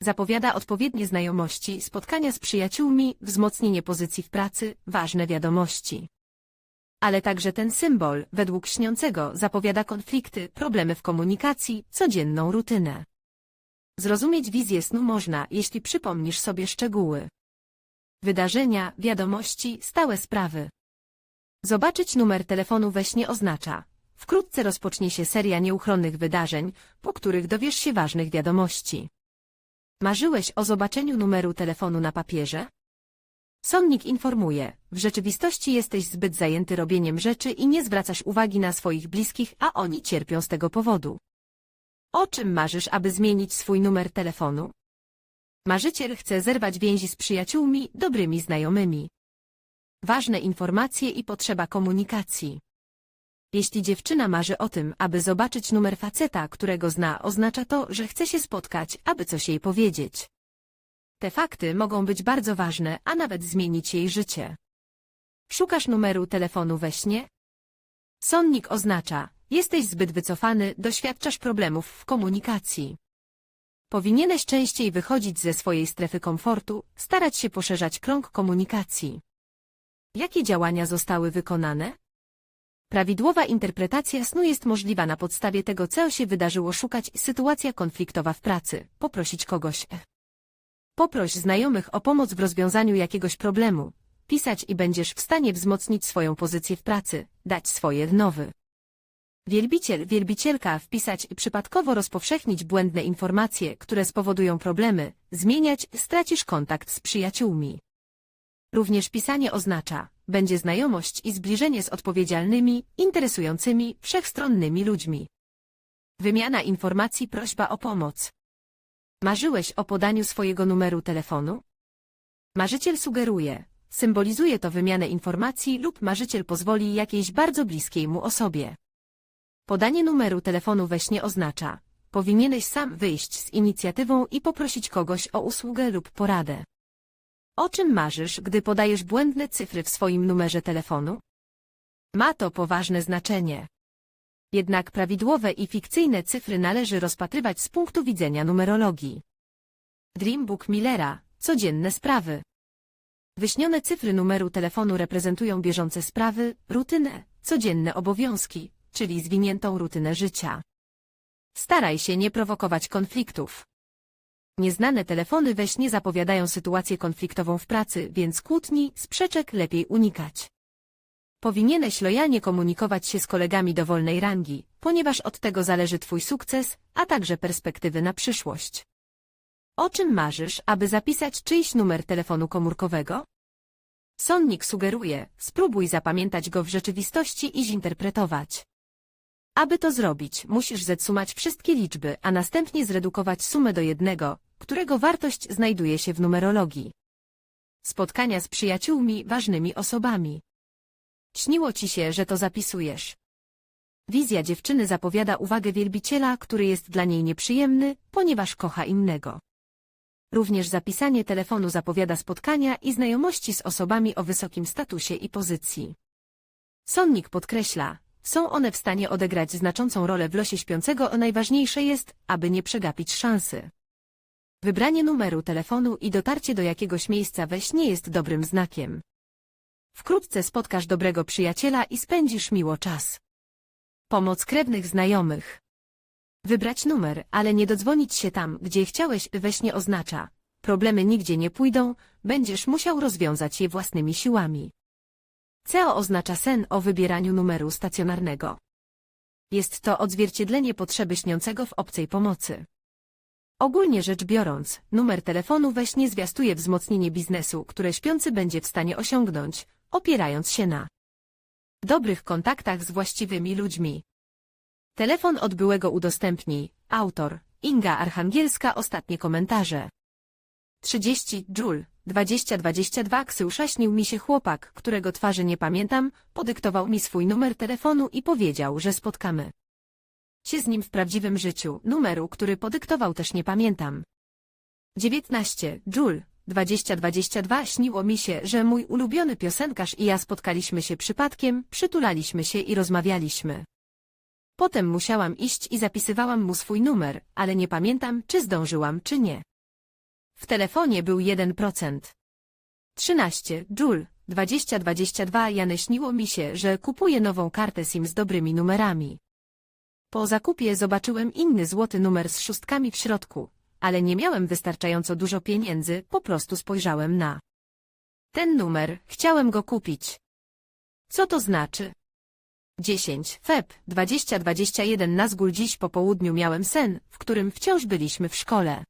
Zapowiada odpowiednie znajomości, spotkania z przyjaciółmi, wzmocnienie pozycji w pracy, ważne wiadomości. Ale także ten symbol, według śniącego, zapowiada konflikty, problemy w komunikacji, codzienną rutynę. Zrozumieć wizję snu można, jeśli przypomnisz sobie szczegóły. Wydarzenia, wiadomości, stałe sprawy. Zobaczyć numer telefonu we śnie oznacza, wkrótce rozpocznie się seria nieuchronnych wydarzeń, po których dowiesz się ważnych wiadomości. Marzyłeś o zobaczeniu numeru telefonu na papierze? Sonnik informuje, w rzeczywistości jesteś zbyt zajęty robieniem rzeczy i nie zwracasz uwagi na swoich bliskich, a oni cierpią z tego powodu. O czym marzysz, aby zmienić swój numer telefonu? Marzyciel chce zerwać więzi z przyjaciółmi, dobrymi znajomymi. Ważne informacje i potrzeba komunikacji. Jeśli dziewczyna marzy o tym, aby zobaczyć numer faceta, którego zna, oznacza to, że chce się spotkać, aby coś jej powiedzieć. Te fakty mogą być bardzo ważne, a nawet zmienić jej życie. Szukasz numeru telefonu we śnie? Sonnik oznacza, jesteś zbyt wycofany, doświadczasz problemów w komunikacji. Powinieneś częściej wychodzić ze swojej strefy komfortu, starać się poszerzać krąg komunikacji. Jakie działania zostały wykonane? Prawidłowa interpretacja snu jest możliwa na podstawie tego, co się wydarzyło szukać sytuacja konfliktowa w pracy, poprosić kogoś. Poproś znajomych o pomoc w rozwiązaniu jakiegoś problemu, pisać i będziesz w stanie wzmocnić swoją pozycję w pracy, dać swoje nowy. Wielbiciel, wielbicielka wpisać i przypadkowo rozpowszechnić błędne informacje, które spowodują problemy, zmieniać, stracisz kontakt z przyjaciółmi. Również pisanie oznacza, będzie znajomość i zbliżenie z odpowiedzialnymi, interesującymi, wszechstronnymi ludźmi. Wymiana informacji, prośba o pomoc. Marzyłeś o podaniu swojego numeru telefonu? Marzyciel sugeruje, symbolizuje to wymianę informacji lub marzyciel pozwoli jakiejś bardzo bliskiej mu osobie. Podanie numeru telefonu we śnie oznacza, powinieneś sam wyjść z inicjatywą i poprosić kogoś o usługę lub poradę. O czym marzysz, gdy podajesz błędne cyfry w swoim numerze telefonu? Ma to poważne znaczenie. Jednak prawidłowe i fikcyjne cyfry należy rozpatrywać z punktu widzenia numerologii. Dreambook Millera, codzienne sprawy. Wyśnione cyfry numeru telefonu reprezentują bieżące sprawy, rutynę, codzienne obowiązki, czyli zwiniętą rutynę życia. Staraj się nie prowokować konfliktów. Nieznane telefony we śnie zapowiadają sytuację konfliktową w pracy, więc kłótni, sprzeczek lepiej unikać. Powinieneś lojalnie komunikować się z kolegami dowolnej rangi, ponieważ od tego zależy Twój sukces, a także perspektywy na przyszłość. O czym marzysz, aby zapisać czyjś numer telefonu komórkowego? Sonnik sugeruje, spróbuj zapamiętać go w rzeczywistości i zinterpretować. Aby to zrobić, musisz zsumać wszystkie liczby, a następnie zredukować sumę do jednego, którego wartość znajduje się w numerologii. Spotkania z przyjaciółmi, ważnymi osobami. Śniło ci się, że to zapisujesz. Wizja dziewczyny zapowiada uwagę wielbiciela, który jest dla niej nieprzyjemny, ponieważ kocha innego. Również zapisanie telefonu zapowiada spotkania i znajomości z osobami o wysokim statusie i pozycji. Sonnik podkreśla, są one w stanie odegrać znaczącą rolę w losie śpiącego, a najważniejsze jest, aby nie przegapić szansy. Wybranie numeru telefonu i dotarcie do jakiegoś miejsca we śnie jest dobrym znakiem. Wkrótce spotkasz dobrego przyjaciela i spędzisz miło czas. Pomoc krewnych znajomych. Wybrać numer, ale nie dodzwonić się tam, gdzie chciałeś we śnie oznacza. Problemy nigdzie nie pójdą, będziesz musiał rozwiązać je własnymi siłami. CEO oznacza sen o wybieraniu numeru stacjonarnego. Jest to odzwierciedlenie potrzeby śniącego w obcej pomocy. Ogólnie rzecz biorąc, numer telefonu we śnie zwiastuje wzmocnienie biznesu, które śpiący będzie w stanie osiągnąć, opierając się na dobrych kontaktach z właściwymi ludźmi. Telefon od byłego udostępnij, autor, Inga Archangielska ostatnie komentarze. 30 Joule 2022 Ksysza śnił mi się chłopak, którego twarzy nie pamiętam, podyktował mi swój numer telefonu i powiedział, że spotkamy się z nim w prawdziwym życiu. Numeru, który podyktował też nie pamiętam. 19 Joule 2022 śniło mi się, że mój ulubiony piosenkarz i ja spotkaliśmy się przypadkiem, przytulaliśmy się i rozmawialiśmy. Potem musiałam iść i zapisywałam mu swój numer, ale nie pamiętam, czy zdążyłam, czy nie. W telefonie był 1%. 13. Joule, 2022 Jane śniło mi się, że kupuję nową kartę SIM z dobrymi numerami. Po zakupie zobaczyłem inny złoty numer z szóstkami w środku, ale nie miałem wystarczająco dużo pieniędzy, po prostu spojrzałem na ten numer, chciałem go kupić. Co to znaczy? 10. Feb 2021 Nazgul dziś po południu miałem sen, w którym wciąż byliśmy w szkole.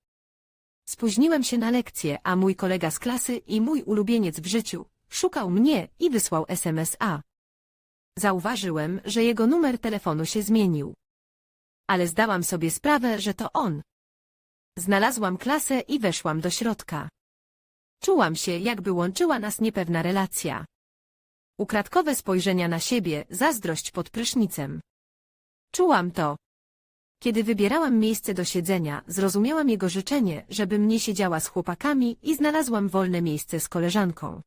Spóźniłem się na lekcję, a mój kolega z klasy i mój ulubieniec w życiu szukał mnie i wysłał SMS-a. Zauważyłem, że jego numer telefonu się zmienił. Ale zdałam sobie sprawę, że to on. Znalazłam klasę i weszłam do środka. Czułam się, jakby łączyła nas niepewna relacja. Ukradkowe spojrzenia na siebie, zazdrość pod prysznicem. Czułam to. Kiedy wybierałam miejsce do siedzenia, zrozumiałam jego życzenie, żebym nie siedziała z chłopakami i znalazłam wolne miejsce z koleżanką.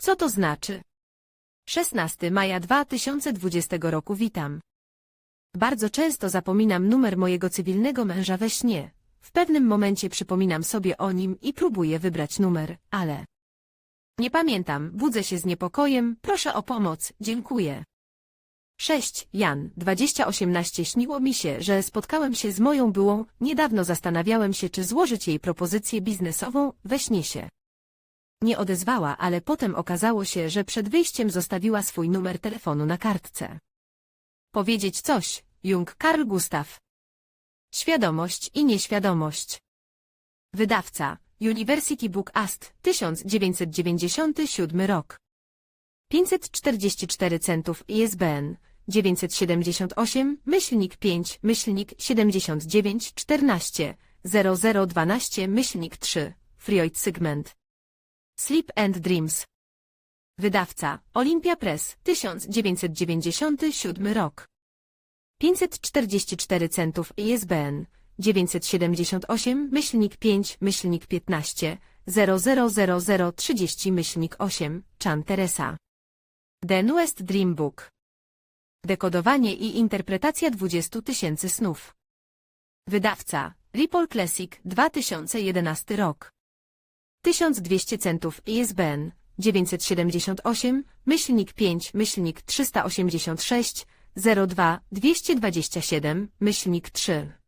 Co to znaczy? 16 maja 2020 roku witam. Bardzo często zapominam numer mojego cywilnego męża we śnie. W pewnym momencie przypominam sobie o nim i próbuję wybrać numer, ale... Nie pamiętam, budzę się z niepokojem, proszę o pomoc, dziękuję. 6. Jan, 2018 Śniło mi się, że spotkałem się z moją byłą, niedawno zastanawiałem się, czy złożyć jej propozycję biznesową, we śnie się. Nie odezwała, ale potem okazało się, że przed wyjściem zostawiła swój numer telefonu na kartce. Powiedzieć coś, Jung Karl Gustav. Świadomość i nieświadomość. Wydawca, University Book Ast, 1997 rok. 544 centów ISBN 978, myślnik 5, myślnik 79, 14, 0012, myślnik 3, Freud Segment. Sleep and Dreams. Wydawca, Olympia Press, 1997 rok. 544 centów ISBN 978, myślnik 5, myślnik 15, 000030, myślnik 8, Chan Teresa. The Newest Dream Book. Dekodowanie i interpretacja 20 tysięcy snów. Wydawca, Ripple Classic, 2011 rok. 1200 centów ISBN 978, myślnik 5, myślnik 386, 02 227, myślnik 3.